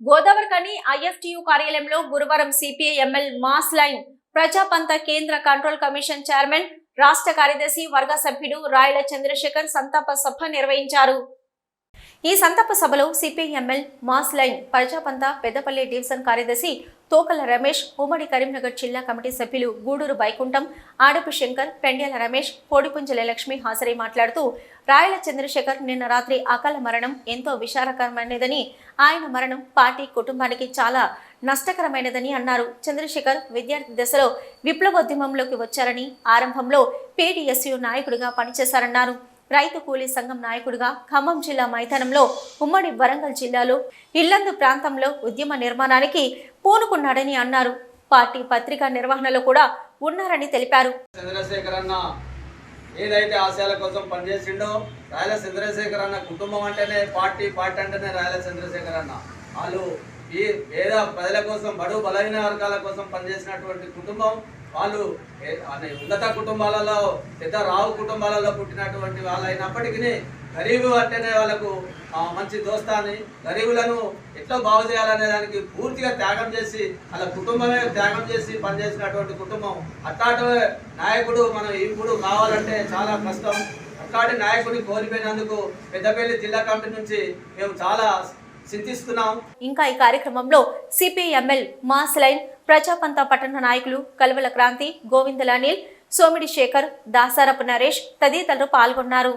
Godavarikhani IFTU కార్యాలయంలో గురువారం CPI ML mass line Prajapantha కేంద్ర కంట్రోల్ కమిషన్ చైర్మన్ రాష్ట్ర కార్యదర్శి వర్గ సభ్యుడు రాయల చంద్రశేఖర్ సంతాప సభ నిర్వహించారు. ఈ సంతాప సభలో CPI mass line Prajapantha Peddapalli division కార్యదర్శి తోకల రమేష్ ఉమ్మడి కరీంనగర్ జిల్లా కమిటీ సభ్యులు గూడూరు బైకుంఠం ఆడపు శంకర్ పెండ్యాల రమేష్ కోడిపుంజల లక్ష్మి హాజరై మాట్లాడుతూ రాయల చంద్రశేఖర్ నిన్న రాత్రి అకాల మరణం ఎంతో విశారకరమైనదని ఆయన మరణం పార్టీ కుటుంబానికి చాలా నష్టకరమైనదని అన్నారు. చంద్రశేఖర్ విద్యార్థి దశలో విప్లవోద్యమంలోకి వచ్చారని ఆరంభంలో పీడీఎస్యు నాయకుడిగా పనిచేశారన్నారు. రైతు కూలీ సంఘం నాయకుడిగా ఖమ్మం జిల్లా మైదానంలో ఉమ్మడి వరంగల్ జిల్లాలో ఇల్లందు ప్రాంతంలో ఉద్యమ నిర్మాణానికి పూనుకున్నాడని అన్నారు. పార్టీ పత్రికా నిర్వహణలో కూడా ఉన్నారని తెలిపారు. చంద్రశేఖర్ అన్న ఏదైతే ఆశయాల కోసం పనిచేసిండో రాయల చంద్రశేఖర్ అన్న కుటుంబం అంటేనే పార్టీ పార్టీ అంటేనే రాయల చంద్రశేఖర్ అన్న. వాళ్ళు ఈ పేద ప్రజల కోసం బడు బలహీన వర్గాల కోసం పనిచేసినటువంటి కుటుంబం వాళ్ళు అనే ఉన్నత కుటుంబాలలో పెద్ద రావు కుటుంబాలలో పుట్టినటువంటి వాళ్ళు అయినప్పటికీ గరీబు అంటేనే వాళ్ళకు మంచి దోస్తాని గరీబులను ఎట్లా బాగు చేయాలనే దానికి పూర్తిగా త్యాగం చేసి వాళ్ళ కుటుంబమే త్యాగం చేసి పనిచేసినటువంటి కుటుంబం. అట్లాంటి నాయకుడు మనం ఇప్పుడు కావాలంటే చాలా కష్టం. అట్లాంటి నాయకుడిని కోల్పోయినందుకు పెద్దపల్లి జిల్లా కమిటీ నుంచి మేము చాలా చింతిస్తున్నాం ఇంకా ఈ కార్యక్రమంలో CPI ML mass line mass line Prajapantha పట్టణ నాయకులు కలువల క్రాంతి గోవిందల అనిల్ సోమిడి శేఖర్ దాసారపు నరేష్ తదితరులు పాల్గొన్నారు.